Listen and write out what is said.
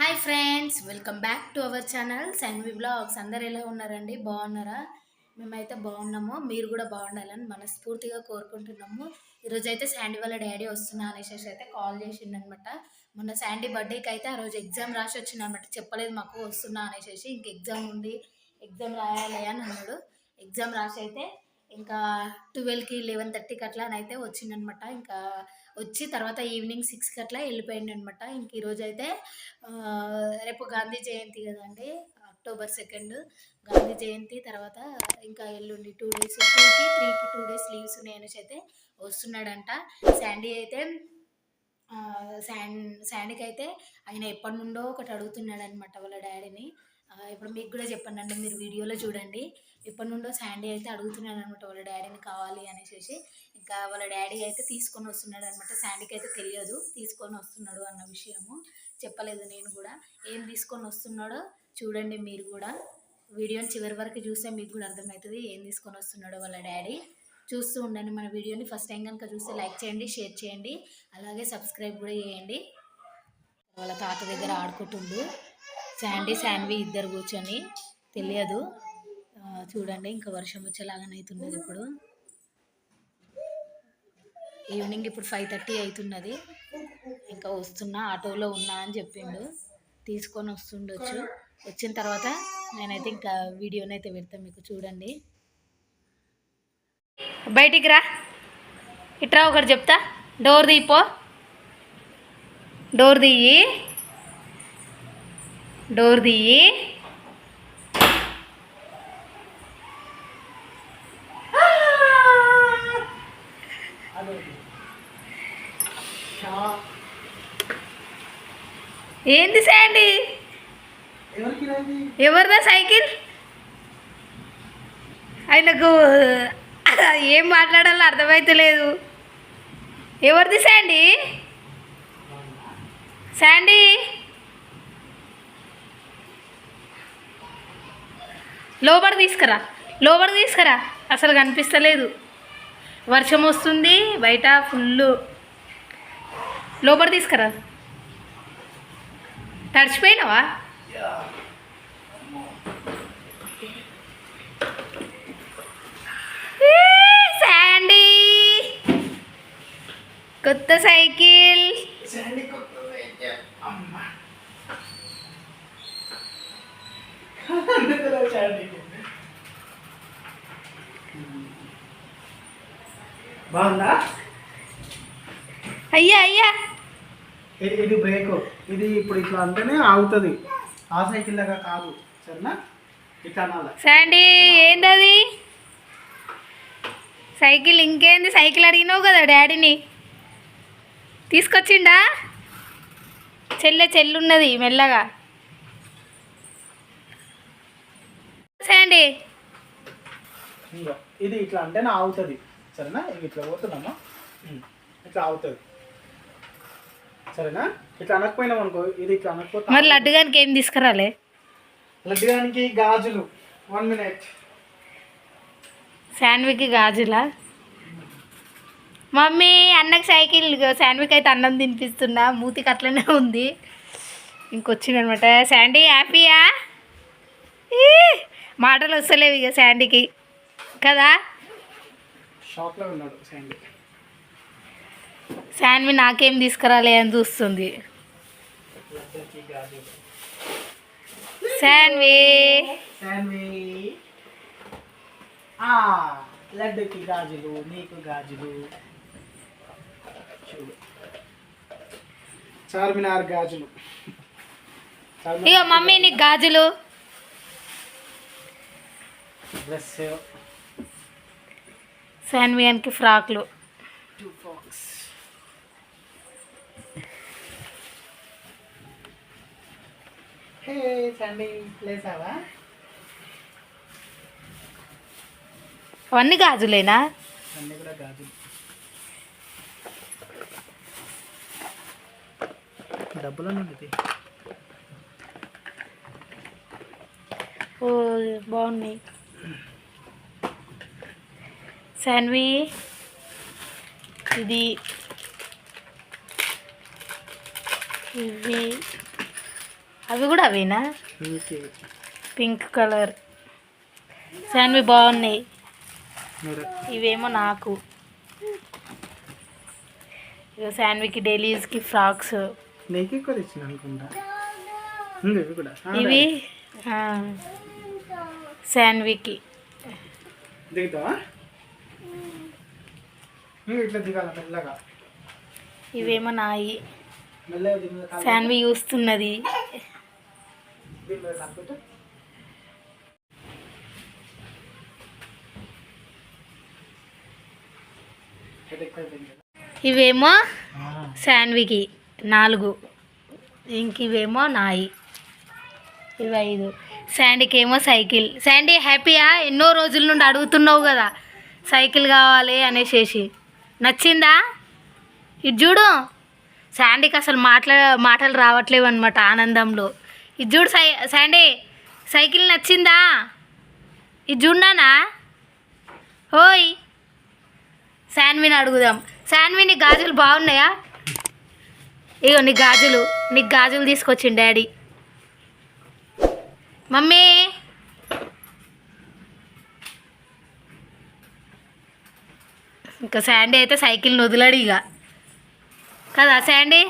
Hi friends welcome back to our channel Sanvi blogs అందరు ఎలా ఉన్నారండి? బాగున్నారా? మేమైతే బాగున్నాము. మీరు కూడా బాగుండాలని మనస్ఫూర్తిగా కోరుకుంటున్నాము. ఈరోజు అయితే శాండీ వాళ్ళ డాడీ వస్తున్నా అనేసి అయితే కాల్ చేసిండనమాట. మొన్న శాండీ బర్త్డేకి అయితే ఆ రోజు ఎగ్జామ్ రాసి వచ్చిందనమాట చెప్పలేదు మాకు వస్తున్నా అనేసి ఇంక ఎగ్జామ్ ఉంది. ఎగ్జామ్ రాయాలి అని అన్నాడు. ఎగ్జామ్ రాసి అయితే ఇంకా ట్వెల్వ్కి లెవెన్ థర్టీకి అట్లా అయితే వచ్చిందనమాట ఇంకా వచ్చి తర్వాత ఈవినింగ్ సిక్స్కి అట్లా వెళ్ళిపోయింది అనమాట ఇంక ఈరోజు అయితే రేపు గాంధీ జయంతి కదండి అక్టోబర్ సెకండ్ గాంధీ జయంతి తర్వాత ఇంకా ఎల్లుండి టూ డేస్ టూకి త్రీకి టూ డేస్ లీవ్స్ ఉన్నాయనేసి అయితే వస్తున్నాడంట. శాండీ అయితే శాండ్ శాండీకి అయితే ఆయన ఎప్పటి నుండో ఒకటి అడుగుతున్నాడు అనమాట వాళ్ళ డాడీని. ఇప్పుడు మీకు కూడా చెప్పండి అండి మీరు వీడియోలో చూడండి. ఎప్పటి నుండో శాండీ అయితే అడుగుతున్నాడు అనమాట వాళ్ళ డాడీని కావాలి అనేసి ఇంకా వాళ్ళ డాడీ అయితే తీసుకొని వస్తున్నాడు అనమాట శాండీకి అయితే తెలియదు తీసుకొని వస్తున్నాడు అన్న విషయము చెప్పలేదు నేను కూడా. ఏం తీసుకొని వస్తున్నాడో చూడండి మీరు కూడా. వీడియోని చివరి వరకు చూస్తే మీకు కూడా అర్థమవుతుంది ఏం తీసుకొని వస్తున్నాడో వాళ్ళ డాడీ. చూస్తూ ఉండండి మన వీడియోని ఫస్ట్ టైం కనుక చూస్తే లైక్ చేయండి షేర్ చేయండి అలాగే సబ్స్క్రైబ్ కూడా చేయండి. వాళ్ళ తాత దగ్గర ఆడుకుంటుండు. శాండీ శాన్వి ఇద్దరు కూర్చొని తెలియదు. చూడండి ఇంకా వర్షం వచ్చేలాగానే అవుతున్నది ఇప్పుడు. ఈవినింగ్ ఇప్పుడు ఫైవ్ థర్టీ అవుతున్నది. ఇంకా వస్తున్నా ఆటోలో ఉన్నా అని చెప్పిండు. తీసుకొని వస్తుండొచ్చు. వచ్చిన తర్వాత నేనైతే ఇంకా వీడియోని అయితే పెడతాను మీకు చూడండి. బయటికి రా. ఇట్రా ఒకటి చెప్తా. డోర్ తీపో డోర్ తీయి. డోర్ తీయి. ఏంది శాండీ? ఎవరిదా సైకిల్? ఆయనకు ఏం మాట్లాడాలో అర్థమైతలేదు. ఎవరిది శాండీ? శాండీ? లోబడి తీసుకురా లోబడి తీసుకురా. అసలు కనిపిస్తలేదు. వర్షం వస్తుంది బయట ఫుల్ లోపల తీసుకురా. తడిచిపోయినావా? శాండీ. కొత్త సైకిల్ శాండీ కొత్తది అమ్మ అందుకనే శాండీ బాగుందా? అయ్యా అయ్యా. ఇది బ్రేక్. ఇది ఇప్పుడు ఇట్లా అంటేనే ఆగుతుంది. ఆ సైకిల్ లాగా కాదు. సరేనా? ఇట్లా శాండీ ఏందది? సైకిల్ ఇంకేంది? సైకిల్ అడిగినావు కదా డాడీని. తీసుకొచ్చిండా? చెల్లె చెల్లున్నది మెల్లగా. శాండీ. ఇది ఇట్లా అంటేనే ఆగుతుంది సరేనా? ఇది ఇట్లా పోతున్నామా? ఉమ్. ఇట్లా ఆగుతుంది సరేనా? ఇట్లా అనకపోయినాం అనుకో ఇది ఇట్లా అనకపోతే మరి లడ్డుగానికి ఏం తీసుకురాలే? లడ్డుగానికి గాజులు. వన్ మినిట్ శాండ్విక్కి గాజులా? మమ్మీ అన్నకి సైకిల్ శాండ్విక్ అయితే అన్నం తినిపిస్తున్నా. మూతికి అట్లనే ఉంది. ఇంకొచ్చిందనమాట శాండీ హ్యాపీయా? మాటలు వస్తలేవు ఇక శాండీకి. కదా? షాప్లో ఉన్నాడు శాండీ శాండ్వి నాకేం తీసుకురాలే అని చూస్తుంది. శాండ్వి శాండ్వి లడ్డుకి గాజులు నీకు గాజులు. చూడు. చార్మినార్ గాజులు. ఇక మమ్మీ నీకు గాజులు. డ్రెస్ శాండ్వియానికి ఫ్రాక్లు. టూ ఫాక్స్ హే సండే లేసావా? అవన్నీ గాజులేనా? అన్నీ కూడా గాజులు. డబ్బులు నుండి ఓ బాగున్నాయి. శాన్వి ఇది ఇవి. అవి కూడా అవేనా? పింక్. కలర్. శాన్వి బాగున్నాయి. ఇవేమో నాకు. ఇక శాన్వికి డైలీ ఫ్రాక్స్. ఇవి శాన్వికి దిగుతావా? ఇట్లా దిగాల మెల్లగా? ఇవేమో నాయి శాన్వి చూస్తున్నది. ఇవేమో శాన్వికి నాలుగు. ఇంక ఇవేమో నాయి. ఇవి ఐదు. శాండీకి ఏమో సైకిల్. శాండీ హ్యాపీయా? ఎన్నో రోజుల నుండి అడుగుతున్నావు కదా. సైకిల్ కావాలి అనేసేసి. నచ్చిందా? ఇది చూడు. శాండీకి అసలు మాట్లా మాటలు రావట్లేవు అనమాట ఆనందంలో. ఇది చూడు సై శాండీ సైకిల్ నచ్చిందా? ఇది చూడనా? ఓయ్. శాన్విని అడుగుదాం. శాన్వి నీ గాజులు బాగున్నాయా? ఇగో నీ గాజులు నీకు గాజులు తీసుకొచ్చిండు డాడీ. మమ్మీ. ఇంకా శాండీ అయితే సైకిల్ని వదిలాడు ఇక. కదా శాండీ?